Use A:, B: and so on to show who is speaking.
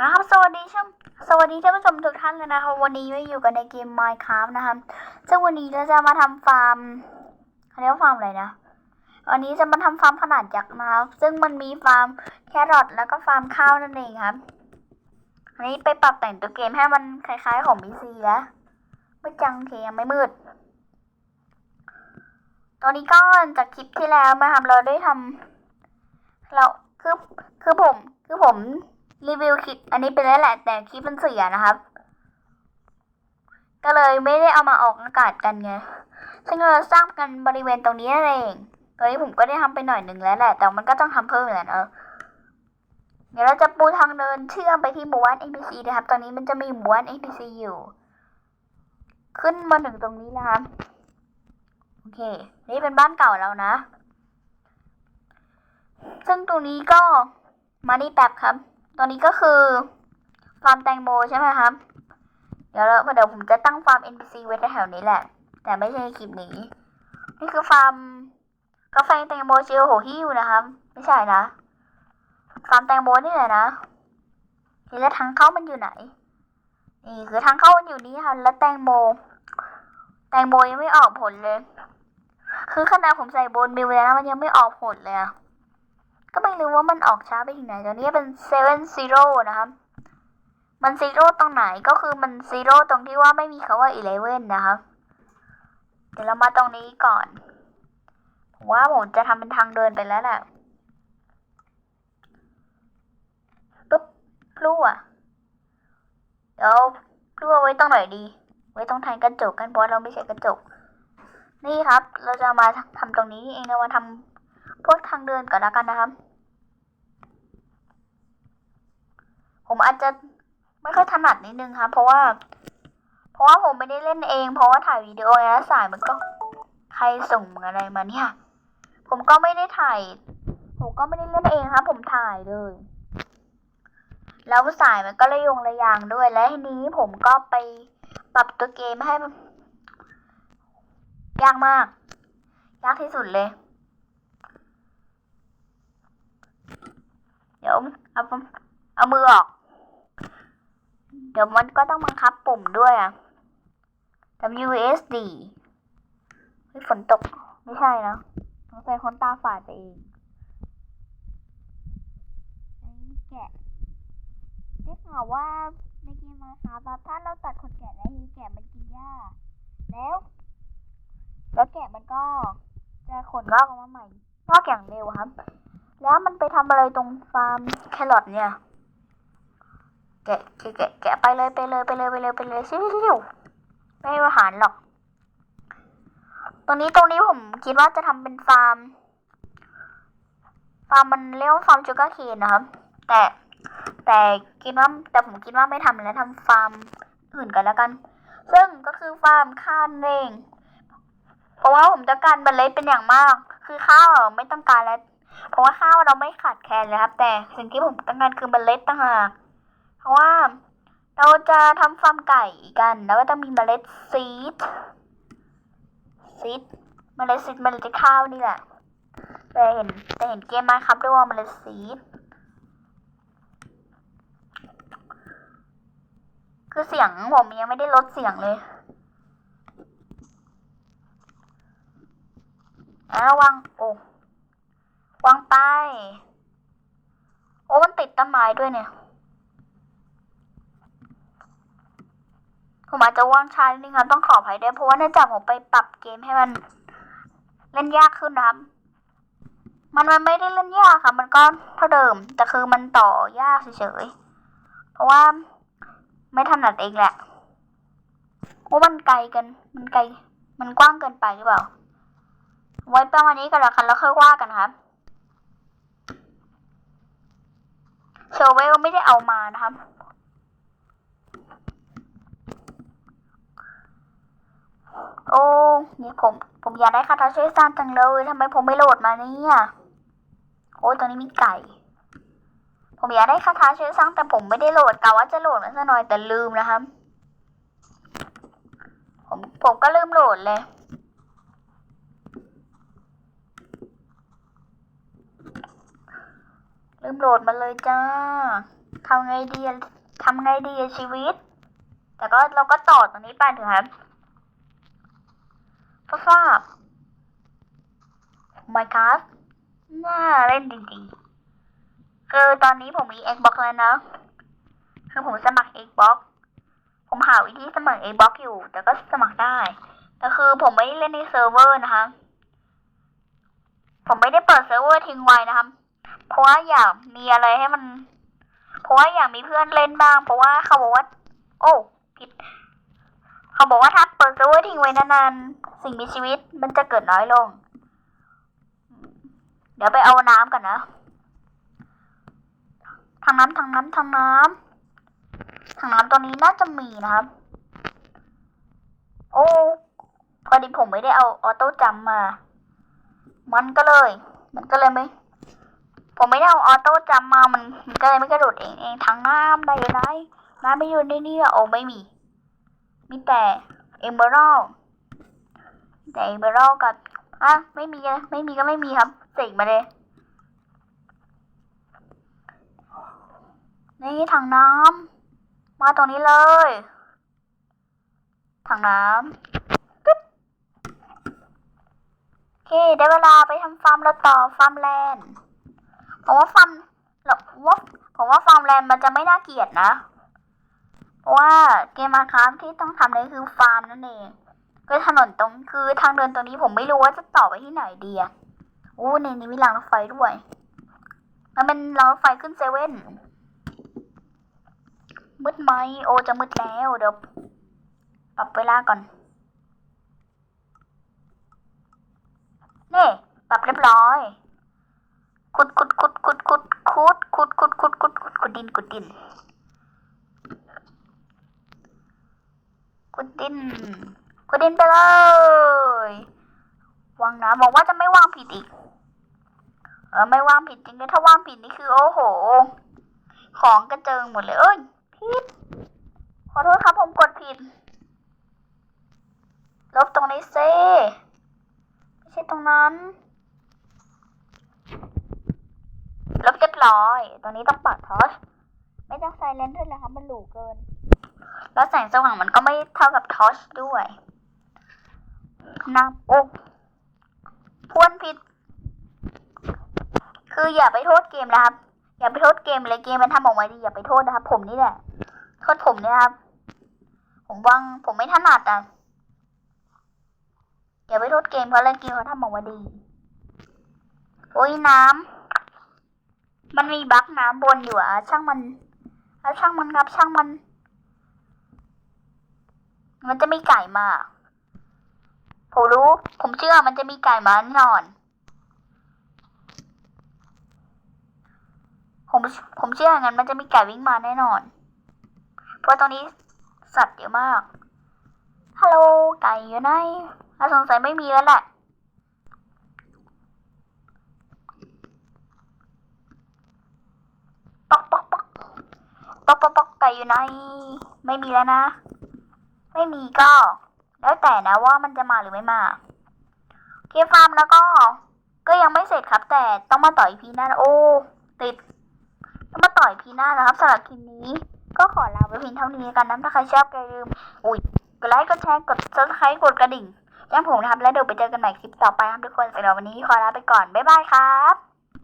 A: นะครับสวัสดีชมสวัสดีท่านผู้ชมทุกท่านเลยนะครับวันนี้เราอยู่กันในเกม Minecraft นะครับซึ่งวันนี้เราจะมาทำฟาร์มเรียกว่าฟาร์มอะไรนะวันนี้จะมาทำฟาร์มขนาดยักษ์นะครับซึ่งมันมีฟาร์มแครอทแล้วก็ฟาร์มข้าวนั่นเองครับอันนี้ไปปรับแต่งตัวเกมให้มันคล้ายๆของ PC แล้วไม่จังโอเคยังไม่มืดตอนนี้ก็จากคลิปที่แล้วนะครับเราได้ทำเราคือคือผมคือผม รีวิวคลิปอันนี้ไปแล้วแหละแต่คลิปมันเสียนะครับ ก็เลยไม่ได้เอามาออกอากาศกันไงซึ่งเราสร้างกันบริเวณตรงนี้นั่นเองตอนนี้ผมก็ได้ทำไปหน่อยหนึ่งแล้วแหละแต่มันก็ต้องทำเพิ่มแหละเนอะเดี๋ยวเราจะปูทางเดินเชื่อมไปที่หมู่บ้าน NPC นะครับ ตอนนี้มันจะมีหมู่บ้าน NPC อยู่ ขึ้นมาถึงตรงนี้แล้วครับโอเค นี่เป็นบ้านเก่าแล้วนะ ซึ่งตรงนี้ก็มานี่แป๊บครับ ตอนนี้ก็คือฟาร์มแตงโมใช่ไหมครับ เดี๋ยวเราเดี๋ยวผมจะตั้งฟาร์ม NPC ไว้แถวๆนี้แหละ แต่ไม่ใช่คลิปนี้ นี่คือฟาร์มกาแฟแตงโมเชียวโหฮิวนะครับ ไม่ใช่นะ ฟาร์มแตงโมนี่แหละนะนี่แล้วทางเข้ามันอยู่ไหน นี่คือทางเข้ามันอยู่นี่ค่ะ แล้วแตงโม แตงโมยังไม่ออกผลเลย คือขนาดผมใส่บนมิวแล้วมันยังไม่ออกผลเลยอะ ก็ไม่รู้ว่ามันออกช้าไปถึงไหนตอนนี้เป็นเซเว่นซีโร่นะครับมันซีโร่ตรงไหนก็คือมันซีโร่ตรงที่ว่าไม่มีคาว่าอีเลเว่นนะครับเดี๋ยวเรามาตรงนี้ก่อนผมว่าผมจะทำเป็นทางเดินไปแล้วแหละปุ๊บพลั่วเดี๋ยวพลั่วไว้ตรงไหนดี ไว้ตรงทางกระจกกันเพราะเราไม่ใช่กระจก นี่ครับ เราจะมาทำตรงนี้เองเรามาทำ พวกทางเดินก่อนล้วกันนะครับ ผมอาจจะไม่ค่อยถนัดนิดนึงครับ เพราะว่า เพราะว่าผมไม่ได้เล่นเอง เพราะว่าถ่ายวิดีโอแล้วสายมันก็ ใครส่งอะไรมาเนี่ย ผมก็ไม่ได้ถ่าย ผมก็ไม่ได้เล่นเองครับ ผมถ่ายเลย แล้วสายมันก็ระยงระยางด้วย และทีนี้ผมก็ไปปรับตัวเกมให้ยากมาก ยากที่สุดเลย เดี๋ยวเอาเอามือออก เดี๋ยวมันก็ต้องบังคับปุ่มด้วยอะ WSD เฮ้ยฝนตก ไม่ใช่นะสงสัยคนตาฝาดไปเองอันนี้แกะได้ข่าวว่าในเกมมาครับถ้าเราตัดขนแกะแล้วแกะมันกินหญ้า แล้ว แล้วแกะมันก็จะขนงอกออกมาใหม่งอกอย่างเร็วครับ แล้วมันไปทำอะไรตรงฟาร์มแครอทเนี่ย แกะแกะแกะไปเลยไปเลยไปเลยไปเลยไปเลยชิวไม่ให้อาหารหรอก ตรงนี้ตรงนี้ผมคิดว่าจะทำเป็นฟาร์ม ฟาร์มมันเรียกว่าฟาร์มจูการ์เคนนะครับ แต่แต่คิดว่าแต่ผมคิดว่าไม่ทำแล้วทำฟาร์มอื่นกันแล้วกัน ซึ่งก็คือฟาร์มข้าวนั่นเอง เพราะว่าผมต้องการเมล็ดเป็นอย่างมาก คือข้าวไม่ต้องการแล้ว เพราะว่าข้าวเราไม่ขาดแคลนเลยครับ แต่สิ่งที่ผมต้องการคือเมล็ดต่างหากเพราะว่าเราจะทำฟาร์มไก่กัน แล้วก็ต้องมีเมล็ดซีดซีดเมล็ดซีดเมล็ดข้าวนี่แหละแต่เห็นแต่เห็นเกมมาครับด้วยว่าเมล็ดซีดคือเสียงผมยังไม่ได้ลดเสียงเลยอะวางโอ้ วางไป โอ้มันติดต้นไม้ด้วยเนี่ย ผมอาจจะว่างช้านิดนึงครับต้องขออภัยด้วยเพราะว่าเนื่องจากผมไปปรับเกมให้มัน เล่นยากขึ้นนะครับ มันมันไม่ได้เล่นยากค่ะ มันก็เท่าเดิม แต่คือมันต่อยากเฉยๆ เพราะว่าไม่ถนัดเองแหละโอ้มันไกลกัน มันไกล มันกว้างเกินไปหรือเปล่า ไว้ประมาณนี้กันแล้วกันแล้วค่อยว่ากันครับ เชลเวลไม่ได้เอามานะครับ โอ้นี่ผม ผมอยากได้คาถาช่วยสร้างจังเลยทำไมผมไม่โหลดมาเนี่ยโอ้ยตอนนี้มีไก่ ผมอยากได้คาถาช่วยสร้างแต่ผมไม่ได้โหลดกะว่าจะโหลดมาซะหน่อยแต่ลืมนะครับ ผมผมก็ลืมโหลดเลย ลืมโหลดมาเลยจ้าทำไงดีทำไงดีชีวิต แต่ก็เราก็ต่อตรงนี้ไปเถอะครับฟ้าฟ้าไม่ครับน่าเล่นจริงๆคือตอนนี้ผมมี Xbox แล้วนะคือผมสมัคร Xbox ผมหาวิธีสมัคร Xbox อยู่ แต่ก็สมัครได้ แต่คือผมไม่ได้เล่นในเซิร์ฟเวอร์นะคะ ผมไม่ได้เปิดเซิร์ฟเวอร์ทิ้งไว้นะครับ เพราะว่าอยากมีอะไรให้มัน เพราะว่าอยากมีเพื่อนเล่นบ้าง เพราะว่าเขาบอกว่า โอ้ผิด เขาบอกว่าถ้าเปิดเซิร์ฟเวอร์ทิ้งไว้นานๆสิ่งมีชีวิตมันจะเกิดน้อยลง เดี๋ยวไปเอาน้ำก่อนนะทางน้ำทางน้ำทางน้ำทางน้ำตัวนี้น่าจะมีนะครับ โอ้พอดีผมไม่ได้เอาออโต้จัมมา มันก็เลย มันก็เลยไม่ ผมไม่ได้เอาออโต้จัมามันมันก็เลยไม่กระโดดเองเองทางน้ำได้อยู่ไหนน้ำไม่อยู่ในนี้โอ้ไม่มี มีแต่เอมเบอรัลแต่เอมเบอรัลกับอะไม่มีอะไม่มีก็ไม่มีครับเสกมาเลยนี่ถังน้ำมาตรงนี้เลยถังน้ำปึ๊บโอเคได้เวลาไปทำฟาร์มแล้วต่อฟาร์มแลนด์ ผมว่าฟาร์มเราว่าผมว่าฟาร์มแลนด์มันจะไม่น่าเกลียดนะเพราะว่าเกมมาครับที่ต้องทำเลยคือฟาร์มนั่นเองก็ถนนตรงคือทางเดินตรงนี้ผมไม่รู้ว่าจะต่อไปที่ไหนดีอะอู้ในนี้มีรางรถไฟด้วย มันเป็นรางรถไฟขึ้นเซเว่นมืดไหมโอจะมืดแล้วเดี๋ยวปรับเวลาก่อนนี่ปรับเรียบร้อย ขุดขุดขุดขุดขุดขุดขุดขุดขุดขุดขุดขุดดินขุดดินขุดดินขุดดินไปเลยวางนะบอกว่าจะไม่วางผิดอีก เออไม่วางผิดจริงเลยถ้าวางผิดนี่คือ โอ้โห ของกระเจิงหมดเลยเอ้ยผิดขอโทษครับผมกดผิด ลบตรงนี้เซไม่ใช่ตรงนั้น ลบเรียบร้อย ตรงนี้ต้องปัดทอชไม่ต้องใส่เลนส์ด้วยแล้วครับมันหลูเกิน แล้วแสงสว่างมันก็ไม่เท่ากับทอชด้วยน้ำอ้พวนผิด คืออย่าไปโทษเกมนะครับ อย่าไปโทษเกมเลยเกมมันทำออกมาดีอย่าไปโทษนะครับ ผมนี่แหละ โทษผมเนี่ยครับ ผมวางผมไม่ถนัดอะอย่าไปโทษเกมเพราะเล่นเกมเขาทำออกมาดี โอ้ยน้ำ มันมีบั๊กน้ำบนอยู่อะช่างมันแล้วช่างมันครับช่างมัน มันจะมีไก่มา ผมรู้ ผมเชื่อมันจะมีไก่มาแน่นอน ผมผมเชื่ออย่างนั้นมันจะมีไก่วิ่งมาแน่นอน เพราะตรงนี้สัตว์เยอะมากฮัลโหลไก่อยู่ไหนถ้าสงสัยไม่มีแล้วแหละ ป๊อกป๊อกป๊อก ป๊อกป๊อกป๊อกไก่อยู่ไหนไม่มีแล้วนะ ไม่มีก็ แล้วแต่นะว่ามันจะมาหรือไม่มาเคฟาร์มแล้วก็ ก็ยังไม่เสร็จครับ แต่ต้องมาต่อยพีหน้าโอ้ติดต้องมาต่อยพีหน้านะครับสำหรับคลิปนี้ ก็ขอลาไปเพียงเท่านี้กันนะถ้าใครชอบก็อย่าลืมอุ้ยกดไลค์กดแชร์กดซับสไครต์กดกระดิ่งแจ้งผมนะครับแล้วเดี๋ยวไปเจอกันใหม่คลิปต่อไปครับทุกคนสำหรับวันนี้ขอลาไปก่อนบ๊ายบายครับ